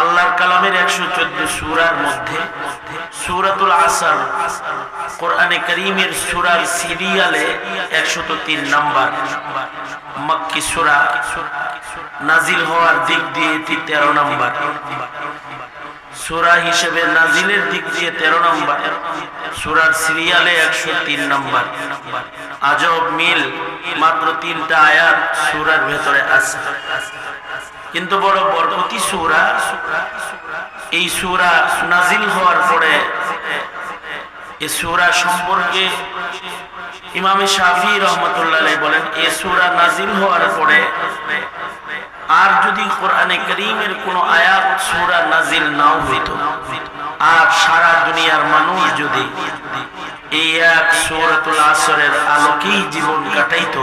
আল্লাহর কালামের একশো চোদ্দ সুরার মধ্যে সুরাতুল আসার, কোরআনে করিমের সুরার সিরিয়ালে একশত তিন নাম্বার মক্কি সুরা নাজিল হওয়ার দিক দিয়ে এটি তেরো নাম্বার। সুরা হিসেবে নাজিলের দিক দিয়ে তেরো নম্বর, সুরার সিরিয়ালে একশো তিন নম্বর। আজব মিল, মাত্র তিনটা আয়াত সুরার ভেতরে আছে। কিন্তু বড় বরকতি সুরা, এই সুরা নাজিল হওয়ার পরে এই সুরা সম্পর্কে ইমামে শাফি রহমতুল্লাহ বলেন, এ সুরা নাজিল হওয়ার পরে আর যদি কোরআনে করিমের কোন আয়াত সুরা নাজিল নাও হইত, আর সারা দুনিয়ার মানুষ যদি এই এক সূরাতুল আসরের আলোকেই জীবন কাটাইতো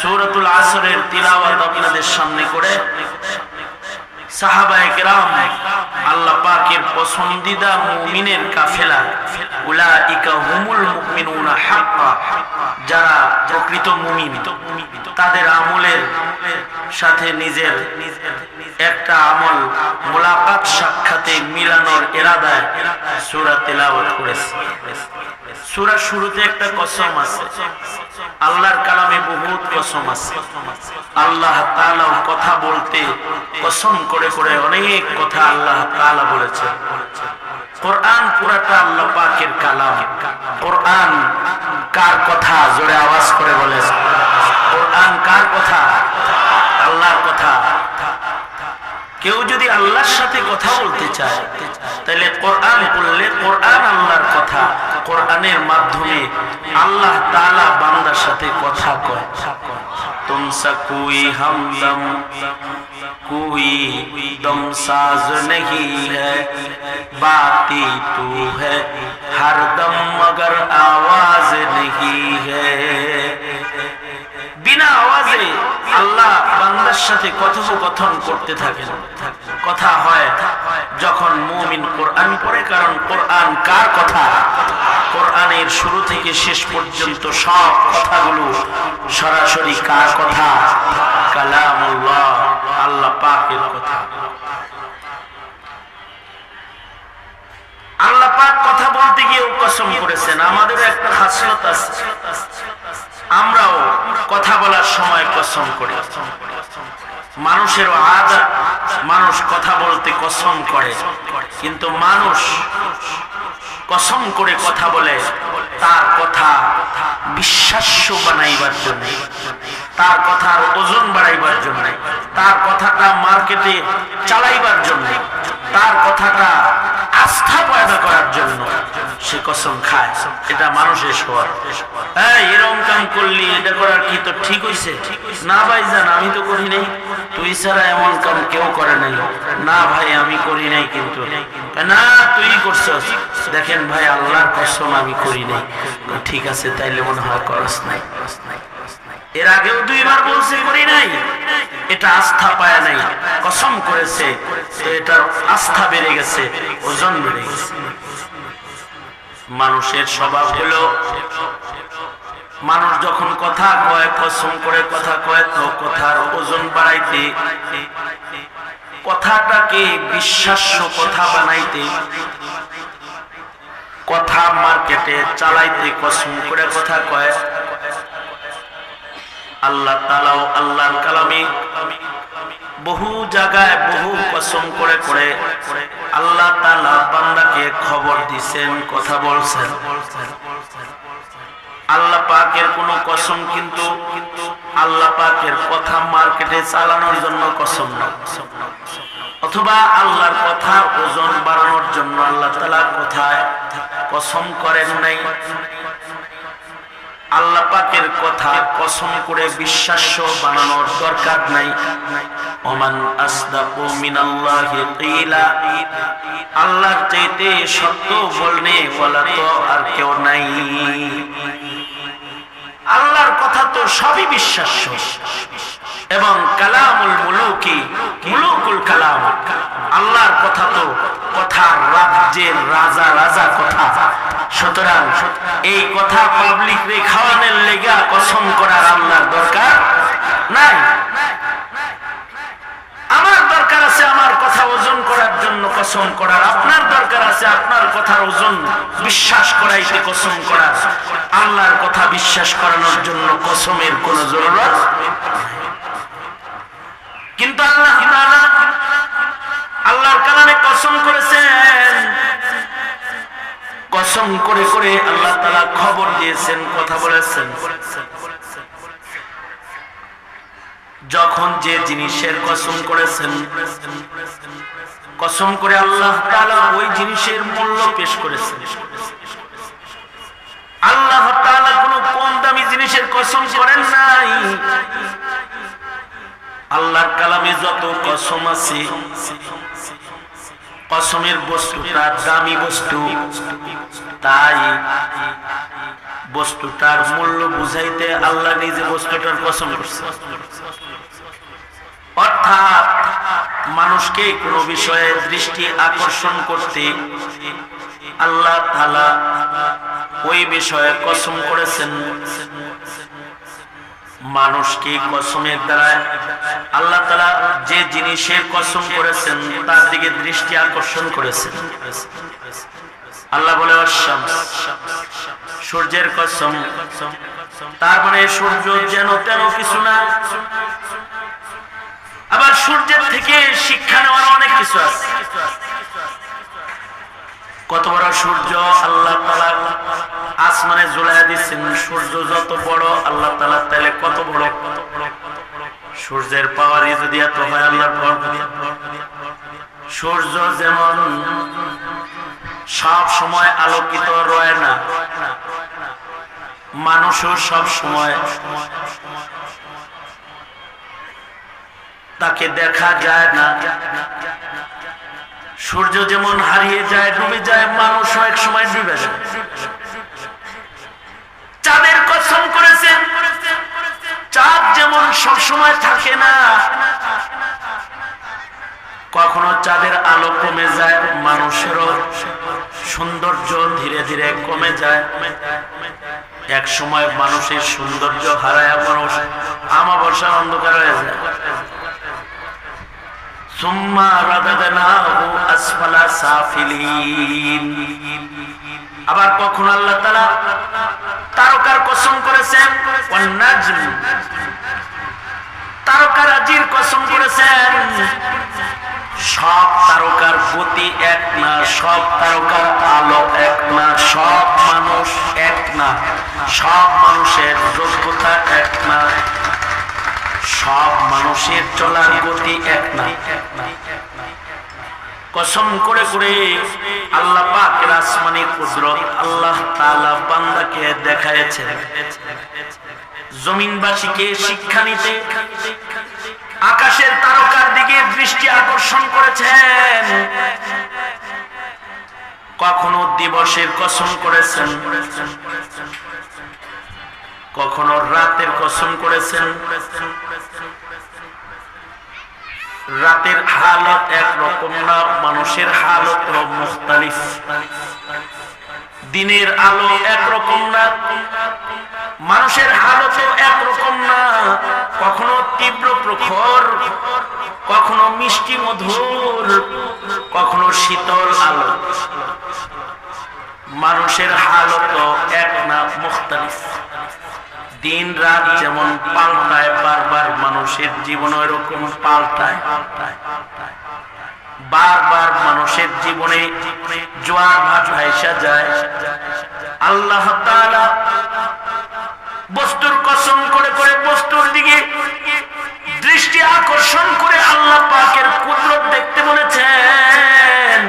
সূরাতুল আসরের তিলাওয়াত আপনাদের সামনে করে সাহাবায়ে কেরাম, আল্লাহ পাকের পছন্দিদা মুমিনের কাফেলা, উলাইকা হুমুল মুমিনুনা হাক্কা, যারা প্রকৃত মুমিন, তাদের আমলের সাথে নিজের একটা আমল মোলাকাত সাক্ষাতে মিলানোর এরাদায় সূরা তেলাওয়াত করেছে। সূরা শুরুতে একটা কসম আছে। আল্লাহর কালামে বহুত কসম আছে। আল্লাহ তাআলা কথা বলতে কসম করে করে অনেক কথা আল্লাহ তাআলা বলেছেন। কোরআন পুরাটা আল্লাহ পাকের কালাম। কোরআন কার কথা জোরে আওয়াজ করে বলে কোরআন কার কথা? আল্লাহর কথা। কেউ যদি আল্লাহর সাথে কথা বলতে চায় তাহলে কোরআন পড়লে কোরআন আল্লাহর কথা, কোরআনের মাধ্যমে আল্লাহ তালা বান্দার সাথে কথা কয়। তুমসা কুই হামদম কুই দম সাজ নহি হাতি তু হরদম মগর আওয়াজ নহি হ্যাঁ বিনা আওয়াজে আল্লাহ বান্দার সাথে কথোপকথন করতে থাকেন। কথা হয় যখন মুমিন কোরআন পড়ে, কারণ কোরআন কার কথা? কোরআনের শুরু থেকে শেষ পর্যন্ত সব কথাগুলো সরাসরি কার কথা? কালামুল্লাহ, আল্লাহ পাকের কথা। আল্লাহ পাক কথা বলতে গিয়েও কসম করেছেন আমাদের একটা খাসিয়ত আছে। আমরাও কথা বলার সময় কসম করে। মানুষেরও আদা, মানুষ কথা বলতে কসম করে। কিন্তু মানুষ কসম করে কথা বলে, তার কথা বিশ্বাস্য বানাইবার জন্য, তার কথার ওজন বাড়াইবার জন্য, তার কথাটা মার্কেটে চালাইবার জন্য, তার কথাটা সে কসম খায়। এটা মানুষের স্বভাব হ্যাঁ এরকম কাম করলি, এটা করার কি তো ঠিক হইছে? না ভাই জান, আমি তো করি নাই। তুই ছাড়া এমন কাম কেউ করে নাই। না ভাই, আমি করি নাই কিন্তু। না, তুই করছস। দেখেন ভাই, আল্লাহর কসম আমি করি নাই। ঠিক আছে, তাইলে মনে হয় করস নাই। এর আগেও দুইবার বলছে, করি নাই। এটা আস্থা পায় নাই। কসম করেছে। এটার আস্থা বেড়ে গেছে, ওজন বেড়ে গেছে। মানুষের স্বভাব হলো, মানুষ যখন কথা কয়, কসম করে কথা কয়, তো কথার ওজন বাড়াইতে, কথাটাকে বিশ্বাস্য কথা বানাইতে, কথা মার্কেটে চালাইতে, কসম করে কথা কয়। আল্লাহ তালাও আল্লাহর কালামে বহু জায়গায় বহু কসম করে করে আল্লাহ বান্দাকে খবর দিছেন, কথা বলছেন। আল্লাহ পাকের কোন কসম কিন্তু আল্লাহ পাকের কথা মার্কেটে চালানোর জন্য কসম না। অথবা আল্লাহর কথা ওজন বাড়ানোর জন্য আল্লাহ তালা কোথায় কসম করেন নাই? আল্লাহ পাকের কথা কসম করে বিশ্বাস্য বানানোর দরকার নাই। ওমান আসদাকু মিনাল্লাহি কিলা। আল্লাহর চাইতে সত্য বলনে বলা তো আর কেউ নাই। আল্লাহর কথা তো সবই বিশ্বাস্য। এবং কালামুল মুলুকি, মুলুকুল কালাম, আল্লাহর কথা তো রাজ্যের রাজা রাজা কথা। সুতরাং এই কথা পাবলিক রে খাওয়ানোর লেগা কসম করার আল্লাহর দরকার নাই। আমার দরকার আছে আমার কথা ওজন করার জন্য কসম করার আপনার দরকার আছে আপনার কথার ওজন বিশ্বাস করাইতে কসম করার আল্লাহর কথা বিশ্বাস করানোর জন্য কসমের কোন জরুরত কিন্তু আল্লাহ আল্লাহর কালামে কসম করেছেন। কসম করে করে আল্লাহ তাআলা খবর দিয়েছেন, কথা বলেছেন। যখন যে জিনিসের কসম করেছেন, কসম করে আল্লাহ তাআলা ওই জিনিসের মূল্য পেশ করেছেন। আল্লাহ তাআলা কোনো কম দামি জিনিসের কসম করেন নাই। আল্লাহর কালামে যত কসম আছে, কসমের বস্তুটা দামি বস্তু। তাই বস্তুটার মূল্য বুঝাইতে আল্লাহ নিজে বস্তুটার কসম করছে। অর্থাৎ মানুষকে কোন বিষয়ে দৃষ্টি আকর্ষণ করতে আল্লাহ তালা ওই বিষয়ে কসম করেছেন। মানুষকে কসমের দ্বারা? আল্লাহ তালা যে জিনিসের কসম করেছেন, তার দিকে দৃষ্টি আকর্ষণ করেছেন। আল্লাহ বলে সূর্যের কসম। তার মানে সূর্য যেন তেন কিছু না। আবার সূর্যের থেকে শিক্ষা নেওয়ার অনেক কিছু আছে। কত বড় সূর্য, আল্লাহ আসমানে ঝুলাই দিচ্ছেন সূর্য যত বড়, আল্লাহ তালা তাহলে কত বড়? সূর্যের পাওয়ারই যদি এত হয়, আল্লাহর সূর্য যেমন সব সময় আলোকিত, রয় না, মানুষও সব সময় তাকে দেখা যায় না। সূর্য যেমন হারিয়ে যায়, ডুবে যায়, মানুষও এক সময় ডুবে যায় চাঁদের কসম করেছেন যেমন সব সময় থাকে না। কখনো চাঁদের আলো কমে যায়, মানুষেরও সৌন্দর্য ধীরে ধীরে কমে যায়। এক সময় মানুষের সৌন্দর্য হারায় মানুষ আমাবস্যা অন্ধকার হয়ে যায়। আবার কখন আল্লাহ তারকার কসম করেছেন তারকারাজির কসম করেছেন। সব তারকার গতি এক না, সব তারকার আলো এক না, সব মানুষ এক না, সব মানুষের যোগ্যতা এক না, সব মানুষের চলার গতি এক না। কসম করে করে আল্লাহ পাকের আসমানি কুদরত আল্লাহ বান্দাকে দেখায়েছে জমিনবাসীকে শিক্ষা নিতে আকাশের তারকার দিকে দৃষ্টি আকর্ষণ করেছেন। কখনো দিবসের কসম করেছেন। কখনো রাতের কসম করেছেন। রাতের হালত একরকম না, মানুষের হালত মুখতালিফ। দিনের আলো একরকম না মানুষের হালত একরকম না। কখনো তীব্র প্রখর, কখনো মিষ্টি মধুর, কখনো শীতল আলো। মানুষের হালত এক না মুখতালিফ। দিন রাত যেমন পাল্টায়, বারবার মানুষের জীবন এরকম পাল্টায়। বারবার মানুষের জীবনে জোয়ার ভাত ভাইসা যায়। আল্লাহ বস্তুর কসম করে করে বস্তুর দিকে দৃষ্টি আকর্ষণ করে আল্লাহ পাকের কুদরত দেখতে বলেছেন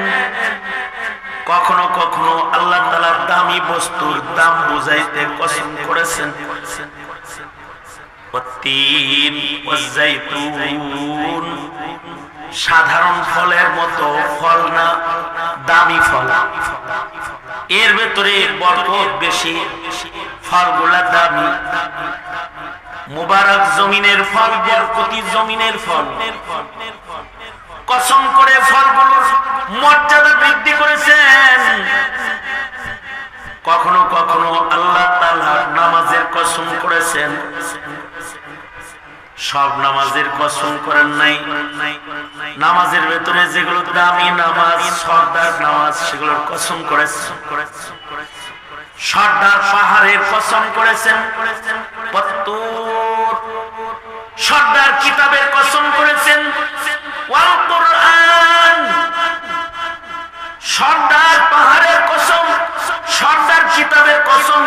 কখনো কখনো আল্লাহ তালার দামি বস্তুর দাম বুঝাইতে কসম করেছেন والتين والزيتون সাধারণ ফলের মতো ফল না, দামি ফল। এর ভেতরে বরকত বেশি, ফলগুলা দামি। মুবারক জমিনের ফল, বরকতি জমিনের ফল। কসম করে ফলগুলোর মর্যাদা বৃদ্ধি করেছেন। কখনো কখনো আল্লাহ তাআলা নামাজের কসম করেছেন। সব নামাজের কসম করেন নাই। নামাজের ভেতরে যেগুলো দামি নামাজ, সর্দার নামাজ সেগুলোর কসম করেছেন সর্দার পাহাড়ের কসম করেছেন সর্দার কিতাবের কসম করেছেন সর্দার পাহাড়ের কসম, সর্দার কিতাবের কসম।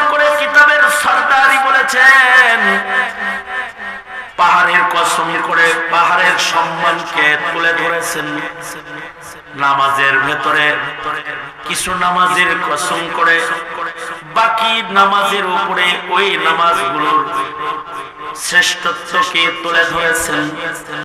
কসম করে পাহাড়ের সম্মানকে তুলে ধরেছেন। নামাজের ভেতরে কিছু নামাজের কসম করে, বাকি নামাজের উপরে ওই নামাজগুলোর শ্রেষ্ঠত্বকে তুলে ধরেছেন।